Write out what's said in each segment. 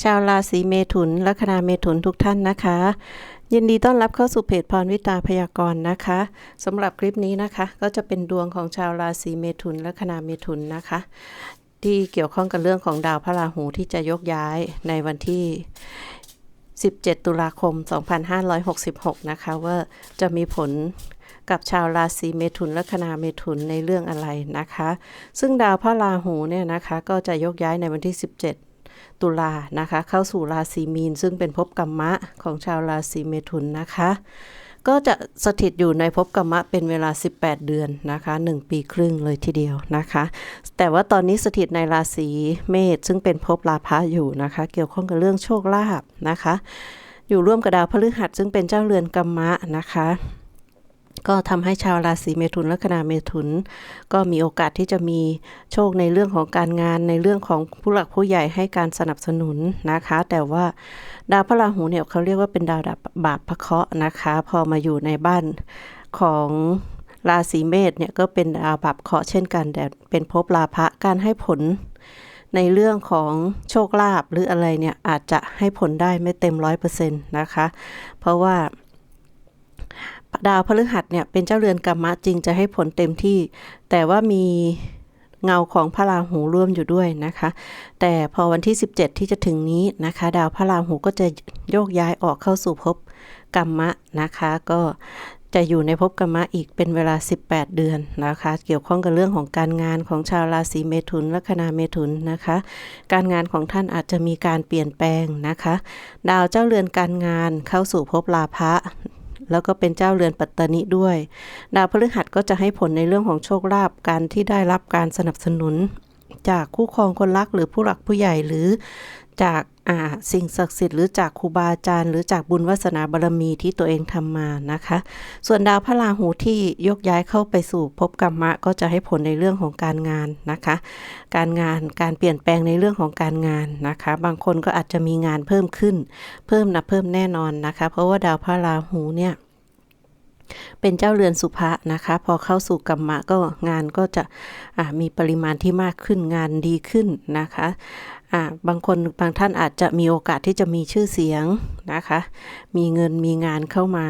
ชาวราศีเมถุนลัคนาเมถุนทุกท่านนะคะ ยินดีต้อนรับเข้าสู่เพจพรวิตาพยากรณ์นะคะสำหรับคลิปนี้นะคะ ก็จะเป็นดวงของชาวราศีเมถุนลัคนาเมถุนนะคะ ที่เกี่ยวข้องกับเรื่องของดาวพระราหูที่จะยกย้ายในวันที่ 17 ตุลาคม 2566 นะคะว่าจะมีผลกับชาวราศีเมถุนแลัคนาเมถุนในเรื่องอะไรนะคะ ซึ่งดาวพระราหูเนี่ยนะคะ ก็จะยกย้ายในวันที่ 17 ตุลานะคะ เข้าสู่ราศีมีน ซึ่งเป็นภพกรรมะของชาวราศีเมถุนนะคะ ก็จะสถิตอยู่ในภพกรรมะเป็นเวลา 18 เดือนนะคะ 1 ปีครึ่งเลยทีเดียวนะคะ แต่ว่าตอนนี้สถิตในราศีเมษซึ่งเป็นภพลาภะอยู่นะคะ เกี่ยวข้องกับเรื่องโชคลาภนะคะ อยู่ร่วมกับดาวพฤหัสซึ่งเป็นเจ้าเรือนกรรมะนะคะ ก็ทำให้ชาวราศีเมถุนและคณะเมถุน ก็มีโอกาสที่จะมีโชคในเรื่องของการงานในเรื่องของผู้หลักผู้ใหญ่ให้การสนับสนุนนะคะ แต่ว่าดาวพระราหูเนี่ยเขาเรียกว่าเป็นดาวบาปพระเคราะห์นะคะ พอมาอยู่ในบ้านของราศีเมษเนี่ยก็เป็นดาวบาปเคราะห์เช่นกันแต่เป็นภพลาภะการให้ผลในเรื่องของโชคลาภหรืออะไรเนี่ยอาจจะให้ผลได้ไม่เต็มร้อยเปอร์เซ็นต์นะคะ เพราะว่า ดาวพฤหัสเนี่ยเป็นเจ้าเรือนกรรมะจริงจะให้ผลเต็มที่ แต่ว่ามีเงาของพระราหูร่วมอยู่ด้วยนะคะ แต่พอวันที่ 17 ที่จะถึงนี้นะคะ ดาวพระราหูก็จะโยกย้ายออกเข้าสู่ภพกรรมะนะคะ ก็จะอยู่ในภพกรรมะอีกเป็นเวลา 18 เดือนนะคะ เกี่ยวข้องกับเรื่องของการงานของชาวราศีเมถุนลัคนาเมถุนนะคะ การงานของท่านอาจจะมีการเปลี่ยนแปลงนะคะ ดาวเจ้าเรือนการงานเข้าสู่ภพลาภะ แล้วก็เป็นเจ้าเรือนปัตตานิด้วย ดาวพฤหัสก็จะให้ผลในเรื่องของโชคลาภการที่ได้รับการสนับสนุน จากคู่ครองคนรักหรือผู้หลักผู้ใหญ่หรือจาก สิ่งศักดิ์สิทธิ์หรือจากครูบาอาจารย์หรือจากบุญวาสนาบารมีที่ตัวเองทำมานะคะ ส่วนดาวพระราหูที่ยกย้ายเข้าไปสู่ภพกรรมะ ก็จะให้ผลในเรื่องของการงานนะคะ การงานการเปลี่ยนแปลงในเรื่องของการงานนะคะ บางคนก็อาจจะมีงานเพิ่มขึ้น เพิ่มนะเพิ่มแน่นอนนะคะ เพราะว่าดาวพระราหูเนี่ยเป็นเจ้าเรือนสุภะนะคะ พอเข้าสู่กรรมะก็งานก็จะมีปริมาณที่มากขึ้นงานดีขึ้นนะคะ บางคนบางท่านอาจจะมีโอกาสที่จะมีชื่อเสียงนะคะ มีเงินมีงานเข้ามา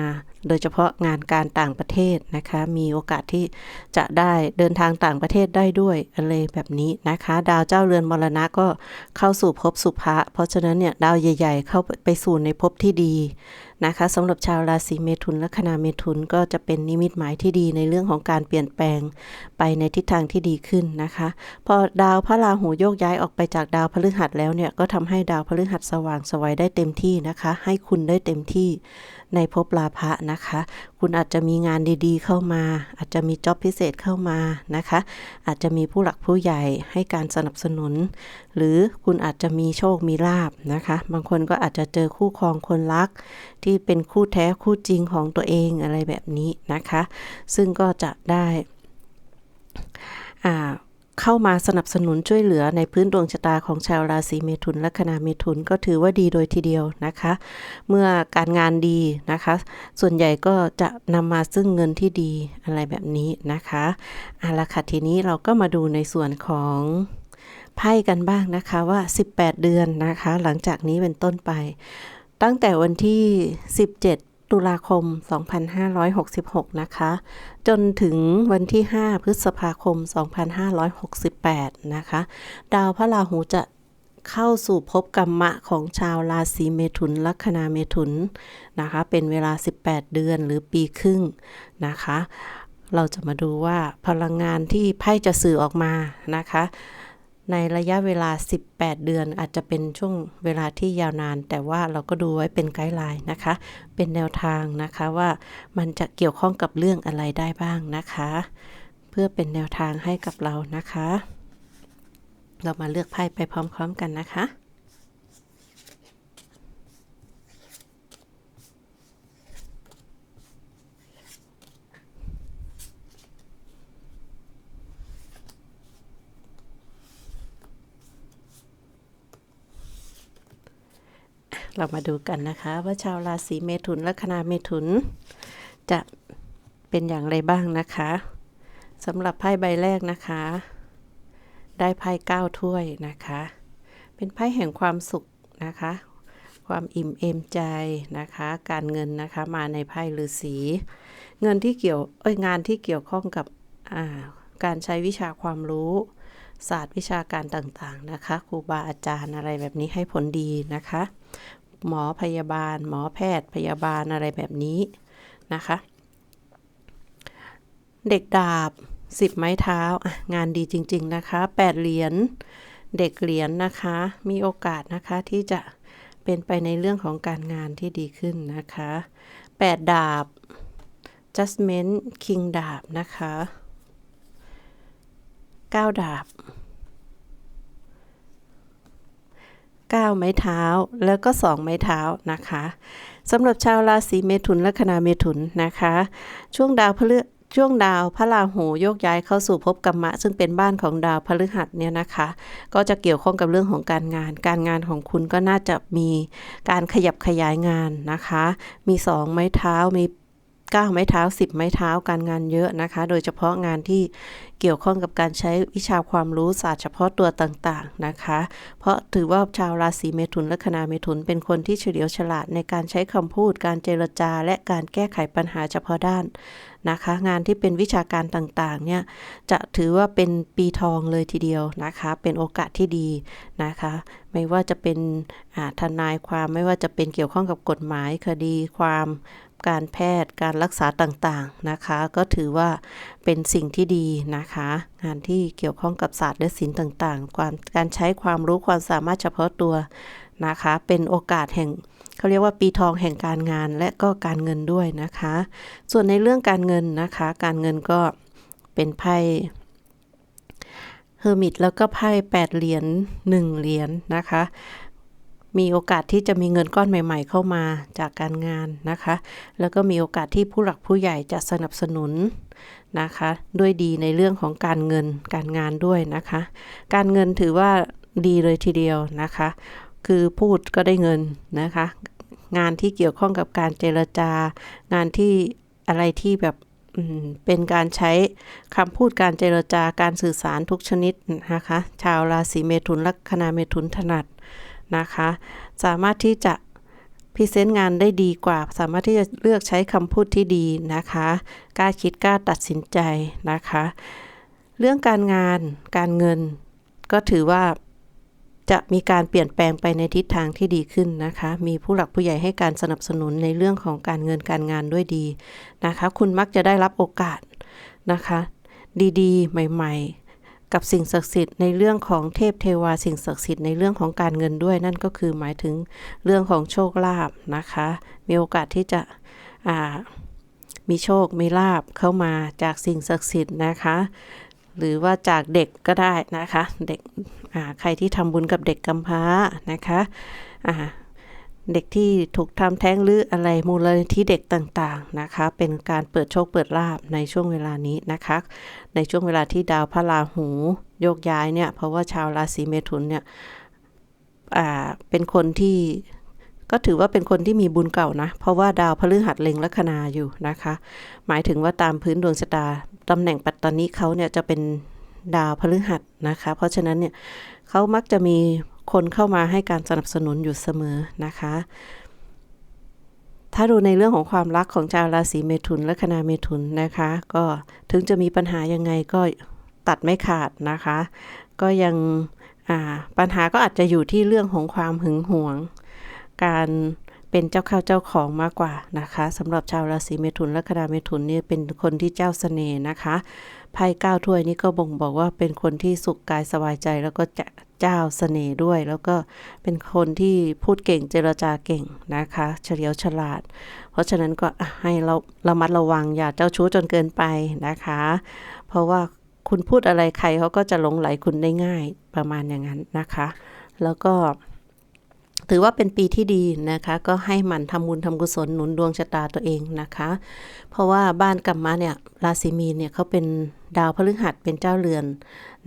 โดยเฉพาะงานการต่างประเทศนะคะ มีโอกาสที่จะได้เดินทางต่างประเทศได้ด้วยอะไรแบบนี้นะคะ ดาวเจ้าเรือนมรณะก็เข้าสู่ภพสุภะเพราะฉะนั้นเนี่ยดาวใหญ่ ๆ เข้าไปสู่ในภพที่ดี นะคะสำหรับชาวราศีเมถุนและคณะเมถุนก็จะเป็นนิมิตหมายที่ดีในเรื่องของการเปลี่ยนแปลงไปในทิศทางที่ดีขึ้นนะคะ พอดาวพระราหูโยกย้ายออกไปจากดาวพฤหัสแล้วเนี่ยก็ทำให้ดาวพฤหัสสว่างสวัยได้เต็มที่นะคะ ให้คุณได้เต็มที่ ในภพลาภะนะคะ คุณอาจจะมีงานดีๆ เข้ามา อาจจะมีจ็อบพิเศษเข้ามานะคะ อาจจะมีผู้หลักผู้ใหญ่ให้การสนับสนุน หรือคุณอาจจะมีโชคมีลาบนะคะ บางคนก็อาจจะเจอคู่ครองคนรัก ที่เป็นคู่แท้คู่จริงของตัวเองอะไรแบบนี้นะคะ ซึ่งก็จะได้อ่า เข้ามาสนับสนุนช่วยเหลือในพื้นดวงชะตาของชาวราศีเมถุน และคณะเมถุนก็ถือว่าดีโดยทีเดียวนะคะ เมื่อการงานดีนะคะ ส่วนใหญ่ก็จะนำมาซึ่งเงินที่ดีอะไรแบบนี้นะคะเอาละค่ะทีนี้เราก็มาดูในส่วนของไพ่กันบ้างนะคะว่า 18 เดือนนะคะ หลังจากนี้เป็นต้นไป ตั้งแต่วันที่ 17 ตุลาคม 2566 นะคะ จนถึงวันที่ 5 พฤษภาคม 2568 นะคะ ดาวพระราหูจะเข้าสู่ภพกรรมะของชาวราศีเมถุนลัคนาเมถุนนะคะ เป็นเวลา 18 เดือนหรือปีครึ่งนะคะ เราจะมาดูว่าพลังงานที่ไพ่จะสื่อออกมานะคะ ในระยะเวลา 18 เดือนอาจจะเป็นช่วงเวลาที่ยาวนาน แต่ว่าเราก็ดูไว้เป็นไกด์ไลน์นะคะ เป็นแนวทางนะคะว่ามันจะเกี่ยวข้องกับเรื่องอะไรได้บ้างนะคะ เพื่อเป็นแนวทางให้กับเรานะคะ เรามาเลือกไพ่ไปพร้อม ๆ กันนะคะ เรามาดูกันนะคะ ว่าชาวราศีเมถุนและคณะเมถุน จะเป็นอย่างไรบ้างนะคะสำหรับไพ่ใบแรกนะคะ ได้ไพ่เก้าถ้วยนะคะ เป็นไพ่แห่งความสุขนะคะ ความอิ่มเอมใจนะคะ การเงินนะคะมาในไพ่ฤาษีเงินที่เกี่ยวเอ้ยงานที่เกี่ยวข้องกับาการใช้วิชาความรู้ศาสตร์วิชาการต่างๆนะคะครูบาอาจารย์อะไรแบบนี้ให้ผลดีนะคะ หมอพยาบาล หมอแพทย์พยาบาลอะไรแบบนี้นะคะ เด็กดาบ 10 ไม้เท้างานดีจริง ๆ นะคะ 8 เหรียญเด็กเหรียญนะคะ มีโอกาสนะคะที่จะเป็นไปในเรื่องของการงานที่ดีขึ้นนะคะ 8 ดาบ Judgment King ดาบนะคะ 9 ดาบ 9 ไม้เท้า แล้วก็ 2 ไม้เท้านะคะสำหรับชาวราศีเมถุนและคณาเมถุนนะคะ ช่วงดาวพฤช่วงดาวพระราหูโยกย้ายเข้าสู่ภพกรรมะ ซึ่งเป็นบ้านของดาวพฤหัสเนี่ยนะคะ ก็จะเกี่ยวข้องกับเรื่องของการงาน การงานของคุณก็น่าจะมีการขยับขยายงานนะคะ มีสองไม้เท้ามี9ไม้เท้า 10 ไม้เท้าการงานเยอะนะคะ โดยเฉพาะงานที่ เกี่ยวข้องกับการใช้วิชาความรู้ศาสตร์เฉพาะตัวต่างๆนะคะ เพราะถือว่าชาวราศีเมถุนและคณาเมถุนเป็นคนที่เฉลียวฉลาดในการใช้คำพูด การเจรจา และการแก้ไขปัญหาเฉพาะด้านนะคะ งานที่เป็นวิชาการต่างๆเนี่ยจะถือว่าเป็นปีทองเลยทีเดียวนะคะ เป็นโอกาสที่ดีนะคะ ไม่ว่าจะเป็นทนายความไม่ว่าจะเป็นเกี่ยวข้องกับกฎหมายคดีความ การแพทย์การรักษาต่างๆนะคะ ก็ถือว่าเป็นสิ่งที่ดีนะคะ งานที่เกี่ยวข้องกับศาสตร์และศิลป์ต่างๆความการใช้ความรู้ความสามารถเฉพาะตัวนะคะ เป็นโอกาสแห่งเขาเรียกว่าปีทองแห่งการงานและก็การเงินด้วยนะคะ ส่วนในเรื่องการเงินนะคะ การเงินก็เป็นไพ่เฮอร์มิตแล้วก็ไพ่8เหรียญ1เหรียญนะคะ มีโอกาสที่จะมีเงินก้อนใหม่ ๆ เข้ามาจากการงานนะคะ แล้วก็มีโอกาสที่ผู้หลักผู้ใหญ่จะสนับสนุนนะคะ ด้วยดีในเรื่องของการเงินการงานด้วยนะคะ การเงินถือว่าดีเลยทีเดียวนะคะ คือพูดก็ได้เงินนะคะ งานที่เกี่ยวข้องกับการเจรจา งานที่อะไรที่แบบเป็นการใช้คำพูดการเจรจาการสื่อสารทุกชนิดนะคะ ชาวราศีเมถุนลัคนาเมถุนถนัด นะคะ สามารถที่จะพรีเซนต์งานได้ดีกว่า สามารถที่จะเลือกใช้คำพูดที่ดีนะคะ กล้าคิดกล้าตัดสินใจนะคะ เรื่องการงานการเงิน ก็ถือว่าจะมีการเปลี่ยนแปลงไปในทิศทางที่ดีขึ้นนะคะ มีผู้หลักผู้ใหญ่ให้การสนับสนุนในเรื่องของการเงินการงานด้วยดีนะคะ คุณมักจะได้รับโอกาสนะคะ ดีๆ ใหม่ ๆ กับสิ่งศักดิ์สิทธิ์ในเรื่องของเทพเทวาสิ่งศักดิ์สิทธิ์ในเรื่องของการเงินด้วย นั่นก็คือหมายถึงเรื่องของโชคลาภนะคะ มีโอกาสที่จะมีโชค มีลาบเข้ามาจากสิ่งศักดิ์สิทธิ์นะคะ หรือว่าจากเด็กก็ได้นะคะ เด็กใครที่ทำบุญกับเด็กกำพร้านะคะ เด็กที่ถูกทำแท้งหรืออะไรมูลนิธิเด็กต่างๆนะคะ เป็นการเปิดโชคเปิดลาบในช่วงเวลานี้นะคะ ในช่วงเวลาที่ดาวพระราหูโยกย้ายเนี่ย เพราะว่าชาวราศีเมถุนเนี่ยเป็นคนที่ก็ถือว่าเป็นคนที่มีบุญเก่านะ เพราะว่าดาวพฤหัสเล็งลัคนาอยู่นะคะ หมายถึงว่าตามพื้นดวงชะตาตำแหน่งปัตตานีเขาเนี่ยจะเป็นดาวพฤหัสนะคะ เพราะฉะนั้นเนี่ยเขามักจะมี คนเข้ามาให้การสนับสนุนอยู่เสมอนะคะ ถ้าดูในเรื่องของความรักของชาวราศีเมถุนและคณาเมถุนนะคะ ก็ถึงจะมีปัญหายังไงก็ตัดไม่ขาดนะคะ ก็ยังปัญหาก็อาจจะอยู่ที่เรื่องของความหึงหวง การเป็นเจ้าข้าวเจ้าของมากกว่านะคะสำหรับชาวราศีเมถุนและคณาเมถุนนี่เป็นคนที่เจ้าเสน่ห์นะคะไพ่ก้าวถ้วยนี่ก็บ่งบอกว่าเป็นคนที่สุขกายสบายใจแล้วก็จะ เจ้าเสน่ห์ด้วย แล้วก็เป็นคนที่พูดเก่งเจรจาเก่งนะคะ เฉลียวฉลาด เพราะฉะนั้นก็ให้เราระมัดระวังอย่าเจ้าชู้จนเกินไปนะคะ เพราะว่าคุณพูดอะไรใครเขาก็จะหลงไหลคุณได้ง่ายประมาณอย่างนั้นนะคะ แล้วก็ถือว่าเป็นปีที่ดีนะคะ ก็ให้มันทำบุญทำกุศลหนุนดวงชะตาตัวเองนะคะ เพราะว่าบ้านกัมมะเนี่ยราศีมีนเนี่ยเขาเป็นดาวพฤหัสเป็นเจ้าเรือน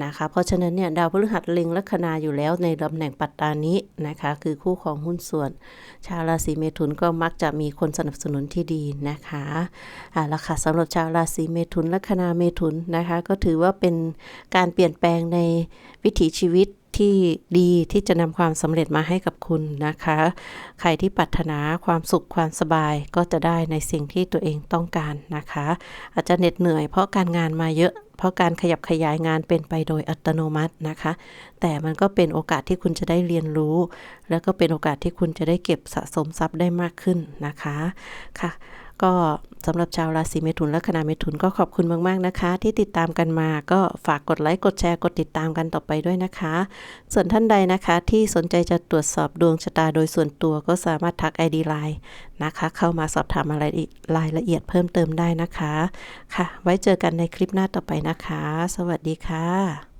นะคะ เพราะฉะนั้นเนี่ยดาวพฤหัสเล็งลัคนาอยู่แล้วในตำแหน่งปัตตานินะคะ คือคู่ของหุ้นส่วน ชาวราศีเมถุนก็มักจะมีคนสนับสนุนที่ดีนะคะอ่าล้วค่ะสำหรับชาวราศีเมถุนลัคนาเมถุนนะคะ ก็ถือว่าเป็นการเปลี่ยนแปลงในวิถีชีวิตที่ดีที่จะนำความสำเร็จมาให้กับคุณนะคะ ใครที่ปรารถนาความสุขความสบายก็จะได้ในสิ่งที่ตัวเองต้องการนะคะ อาจจะเหน็ดเหนื่อยเพราะการงานมาเยอะ เพราะการขยับขยายงานเป็นไปโดยอัตโนมัตินะคะ แต่มันก็เป็นโอกาสที่คุณจะได้เรียนรู้ แล้วก็เป็นโอกาสที่คุณจะได้เก็บสะสมทรัพย์ได้มากขึ้นนะคะค่ะ ก็สำหรับชาวราศีเมถุนและคณะเมถุนก็ขอบคุณมาก ๆ นะคะ ที่ติดตามกันมาก็ฝากกดไลค์กดแชร์กดติดตามกันต่อไปด้วยนะคะ ส่วนท่านใดนะคะที่สนใจจะตรวจสอบดวงชะตาโดยส่วนตัวก็สามารถทัก ID Line นะคะ เข้ามาสอบถามอะไรรายละเอียดเพิ่มเติมได้นะคะ ค่ะ ไว้เจอกันในคลิปหน้าต่อไปนะคะ สวัสดีค่ะ